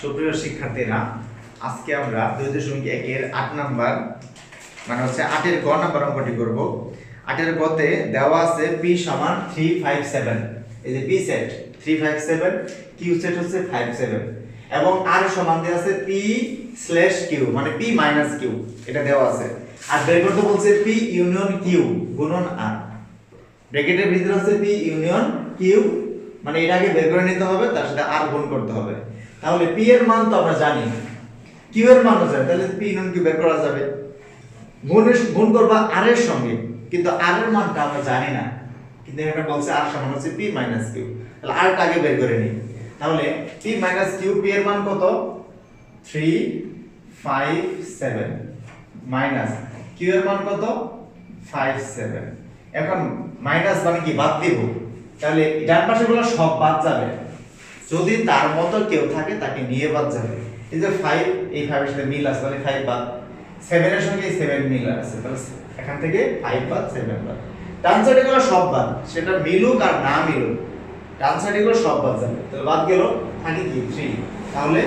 সুপ্রিয় শিক্ষার্থীরা, আজকে আমরা দুই দশমিক একের আট নাম্বার মানে হচ্ছে আটের গ নাম্বার অঙ্কটি করব। আটের গতে দেওয়া আছে পি সমান থ্রি ফাইভ সেভেন এই যে P set three five seven Q set হচ্ছে ফাইভ সেভেন এবং আর সমান দেওয়া আছে পি স্ল্যাশ কিউ মানে পি মাইনাস কিউ এটা দেওয়া আছে। আর বের করতে বলছে পি ইউনিয়ন কিউ গুণন আর ব্র্যাকেটের ভিতরে আছে পি ইউনিয়ন কিউ মানে এটা আগে বের করে নিতে হবে, তার সাথে আর গুণ করতে হবে। তাহলে পি এর মান তো আমরা জানি। কিউ এর মানও জানি তাহলে পি ইউনিয়ন কিউ বের করা যাবে। গুণের গুণ করবা আর এর সঙ্গে, কিন্তু আর এর মানটা আমরা জানি না। কিন্তু এটা বলছে আর সমান হচ্ছে পি মাইনাস কিউ তাহলে আরটা আগে বের করে নিই। তাহলে পি মাইনাস কিউ পি এর মান কত? Three five seven minus Q এর মান কত? ফাইভ সেভেন এখন মাইনাস মানে কি? বাদ দিব। তাহলে ডান পাশে গুলো সব বাদ যাবে। যদি তার মতো কেউ থাকে, তাকে নিয়ে বাদ যাবে। এই যে ফাইভ এই ফাইভের সাথে মিল আছে, তাহলে ফাইভ বাদ। সেভেনের সঙ্গে সেভেন মিল আছে, তাহলে এখান থেকে ফাইভ বাদ সেভেন বাদ। ডান সাইডে গুলো সব বাদ, সেটা মিলুক আর না মিলুক। ডান সাইডে সব বাদ যাবে। তাহলে বাদ গেল, থাকে কি? থ্রি তাহলে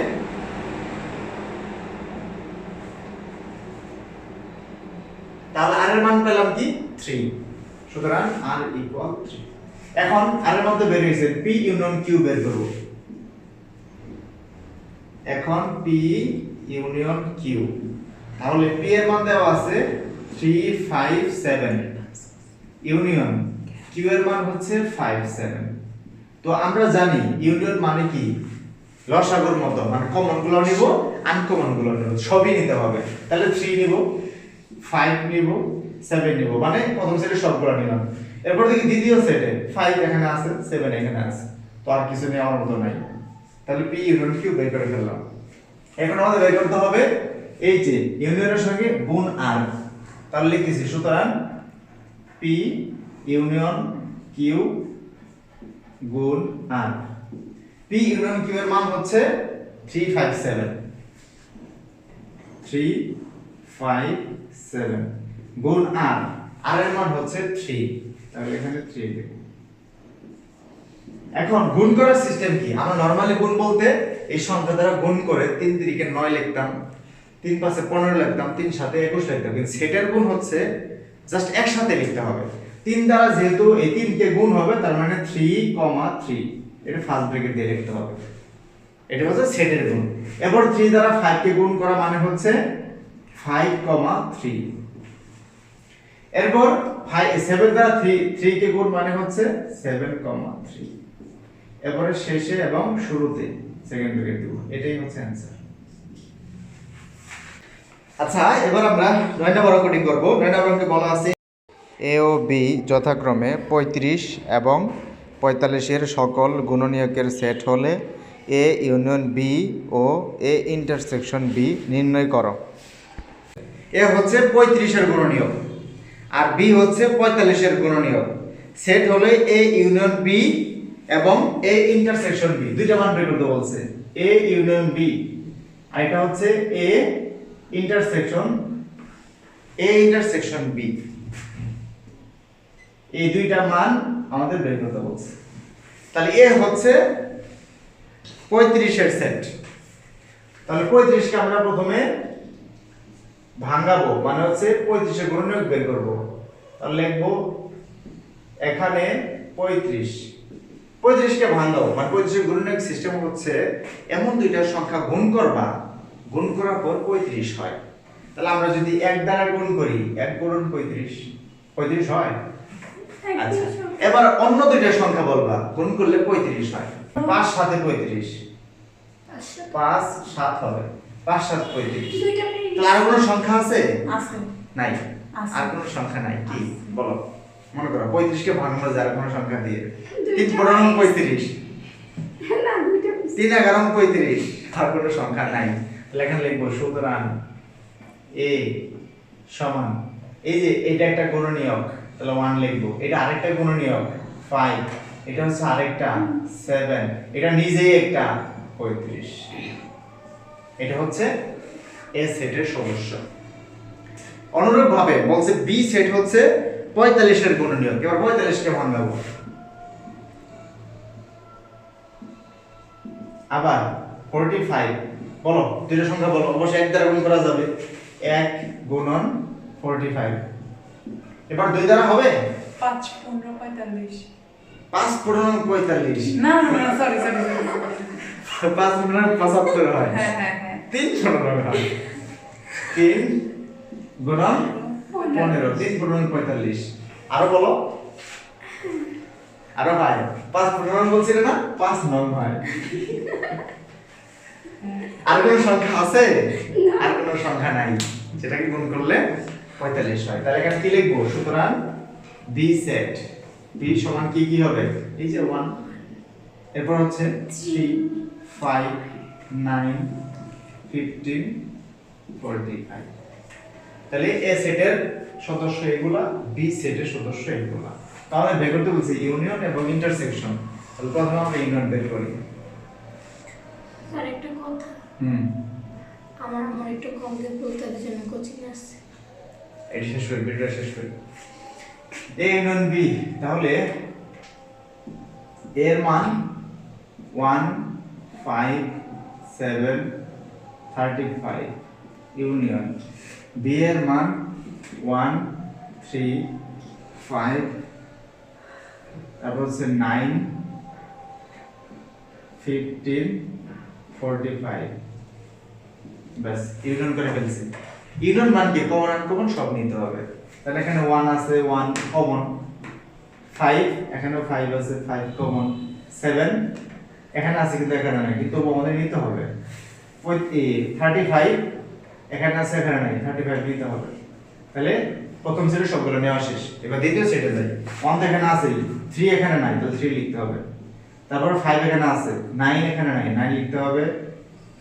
তাহলে আর এর মান পেলাম কি? 3 সুতরাং আর ইকুয়াল 3 এখন আর এর মধ্যে বের হয়েছে p ইউনিয়ন q বের করব। এখন পি ইউনিয়ন কিউ তাহলে p এর মান দেওয়া আছে 3 5 7 ইউনিয়ন q এর মান হচ্ছে 5 7 তো আমরা জানি ইউনিয়ন মানে কি? লসাগুর মতো মানে কমনগুলো নিব আনকমনগুলো নিব, সবই নিতে হবে। তাহলে 3 নিব ফাইভ নিব সেভেন নিব মানে প্রথম সেটে সবগুলো নিলাম। এরপর দেখি দ্বিতীয় সেটে ফাইভ এখানে আছে সেভেন এখানে আছে। তো আর কিছু নেওয়ার মতো নাই। তাহলে পি ইউনিয়ন কিউ বের করে ফেললাম। এখন আমাদের বের করতে হবে এই যে ইউনিয়নের সঙ্গে গুণ আর তাহলে লিখতেছি, সুতরাং পি ইউনিয়ন কিউ গুণ আর পি ইউনিয়ন কিউ এর মান হচ্ছে three five seven three five seven গুণ আর আর এর মান হচ্ছে থ্রি তাহলে এখানে থ্রি এখন গুণ করার সিস্টেম কি? আমরা নরমালি গুণ বলতে এই সংখ্যা দ্বারা গুণ করে তিন তিরিকে নয় লিখতাম, তিন পাঁচে পনেরো লিখতাম, তিন সাথে একুশ লিখতাম। কিন্তু সেটের গুণ হচ্ছে জাস্ট একসাথে লিখতে হবে। তিন দ্বারা যেহেতু এই তিনকে গুণ হবে, তার মানে থ্রি কমা থ্রি এটা ফার্স্ট ব্রেকেট দিয়ে লিখতে হবে। এটা হচ্ছে সেটের গুণ। এরপর থ্রি দ্বারা ফাইভ কে গুণ করা মানে হচ্ছে ফাইভ কমা থ্রি এরপর সেভেন দ্বারা থ্রি থ্রি কে গুণ মানে হচ্ছে সেভেন কমা থ্রি এরপরে শেষে এবং শুরুতে সেকেন্ড এটাই হচ্ছে অ্যান্সার আচ্ছা এবার আমরা নয় নম্বর অঙ্কটি করব। বলা আছে এ ও বি যথাক্রমে পঁয়ত্রিশ এবং পঁয়তাল্লিশের সকল গুণনীয়কের সেট হলে এ ইউনিয়ন বি ও এ ইন্টারসেকশন বি নির্ণয় করো। এ হচ্ছে পঁয়ত্রিশের গুণনীয়ক। আর বি হচ্ছে পঁয়তাল্লিশের গুণনীয়ক। সেট হলে এ ইউনিয়ন বি এবং এ ইন্টারসেকশন বি দুইটা মান বের করতে বলছে। এ ইউনিয়ন বি আর এটা হচ্ছে A intersection A intersection B এই দুইটা মান আমাদের বের করতে বলছে। তাহলে এ হচ্ছে পঁয়ত্রিশের সেট তাহলে পঁয়ত্রিশকে আমরা প্রথমে ভাঙাবো মানে হচ্ছে পঁয়ত্রিশে গুণনীয়ক বের করব। তাহলে লিখব এখানে পঁয়ত্রিশ। পঁয়ত্রিশকে ভাঙাবো মানে পঁয়ত্রিশের গুণনীয়ক সিস্টেম হচ্ছে এমন দুইটা সংখ্যা গুণ করবা, গুণ করার পর পঁয়ত্রিশ হয়। তাহলে আমরা যদি এক দ্বারা গুণ করি, এক গুণন পঁয়ত্রিশ। পঁয়ত্রিশ হয়? আচ্ছা এবার অন্য দুইটা সংখ্যা বলবা, গুণ করলে পঁয়ত্রিশ হয়। পাঁচ সাথে পঁয়ত্রিশ। পাঁচ সাত হবে। পাঁচ সাত পঁয়ত্রিশ। আর কোনো সংখ্যা আছে? নাই। আর কোনো সংখ্যা নাই? কি? বলো। মনে করো পঁয়ত্রিশকে ভাঙানো যায় আর কোনো সংখ্যা দিয়ে। তিন পনেরো পঁয়ত্রিশ। তিন এগারো পঁয়ত্রিশ। আর কোনো সংখ্যা নাই। এখানে লিখব সুতরাং এ সমান এই যে এটা একটা গুণনীয়ক তাহলে ওয়ান লিখব। এটা আরেকটা গুণনীয়ক ফাইভ এটা হচ্ছে আরেকটা সেভেন এটা নিজেই একটা পঁয়ত্রিশ। এটা হচ্ছে এ সেটের সদস্য। অনুরূপ ভাবে বলছে বি সেট হচ্ছে পঁয়তাল্লিশের গুণনীয়ক। এবার পঁয়তাল্লিশকে ভাঙাবো আবার ফোরটি ফাইভ বলো দুইটা সংখ্যা বলো অবশ্যই এক দ্বারা গুণ করা যাবে। এক গুণন ফোরটি ফাইভ এবার দুই দ্বারা হবে? পাঁচ পনেরো পঁয়তাল্লিশ। পাঁচ পূর্ণ পঁয়তাল্লিশ। না না সরি সরি পাঁচ পূর্ণ পঁচাত্তর হয়। হ্যাঁ হ্যাঁ হ্যাঁ। তিন পনেরো হয় তিন গুণন পনেরো তিন পূর্ণ পঁয়তাল্লিশ। আরও বলো। আরও ভাই পাঁচ পূর্ণ বলছিলে না? পাঁচ নং হয়। আর কোন সংখ্যা আছে? আর কোন সংখ্যা নাই। যেটাকে গুণ করলে পঁয়তাল্লিশ হয়। তাহলে এখানে কি লিখব? সুতরাং বি সেট। বি সমান কি কি হবে? এই যে ওয়ান এরপর হচ্ছে three five nine fifteen forty five তাহলে এ সেটের সদস্য এগুলা বি সেটের সদস্য এগুলা। তাহলে বের করতে বলছি ইউনিয়ন এবং ইন্টারসেকশন তাহলে প্রথমে আমরা ইউনিয়ন বের করি। আর একটা কথা। হুম। আমার আমার একটু কম দিয়ে বলতে হবে যে আমি কোচিং আসছে। এটি শেষ করি ভিডিওটা শেষ করি এ ইউনিয়ন বি তাহলে এর মান one five seven thirty five union B এর মান ওয়ান থ্রি ফাইভ তারপর হচ্ছে নাইন ফিফটিন ফোরটি ফাইভ ব্যাস ইউনিয়ন করে ফেলছি। ইউনিয়ন মান কি? কমন আনকমন সব নিতে হবে। তাহলে এখানে ওয়ান আছে ওয়ান কমন ফাইভ এখানেও ফাইভ আছে ফাইভ কমন সেভেন এখানে আছে কিন্তু এখানে নাই কিন্তু আমাদের নিতে হবে। থার্টি ফাইভ এখানে আছে নাই থার্টি ফাইভ নিতে হবে। তাহলে প্রথম সেটে সবগুলো নেওয়া শেষ। এবার দ্বিতীয় সেটে যাই। ওয়ান তো এখানে আছে থ্রি এখানে নাই, তাহলে থ্রি লিখতে হবে। তারপর ফাইভ এখানে আছে নাইন এখানে নাই নাইন লিখতে হবে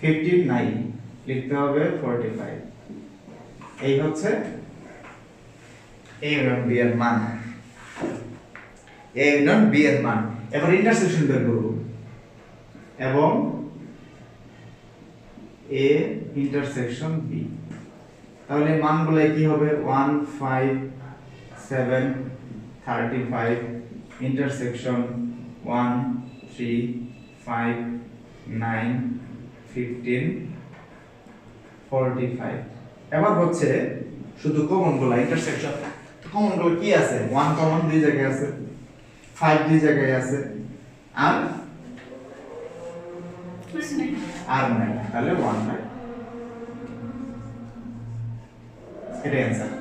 ফিফটিন নাইন লিখতে হবে ফোরটি ফাইভ এই হচ্ছে এ ইউনিয়ন বি এর মান। এ ইউনিয়ন বি এর মান। এবার ইন্টারসেকশন বের করব। এবং এ ইন্টারসেকশন বি তাহলে মানগুলো কি হবে? One five seven thirty five intersection one three five nine fifteen forty five এবার হচ্ছে শুধু কমনগুলো ইন্টারসেকশন কমনগুলো কি আছে? ওয়ান কমন দুই জায়গায় আছে ফাইভ দুই জায়গায় আছে, আর আর নাই তাহলে ওয়ান ফাইভ এটাই অ্যান্সার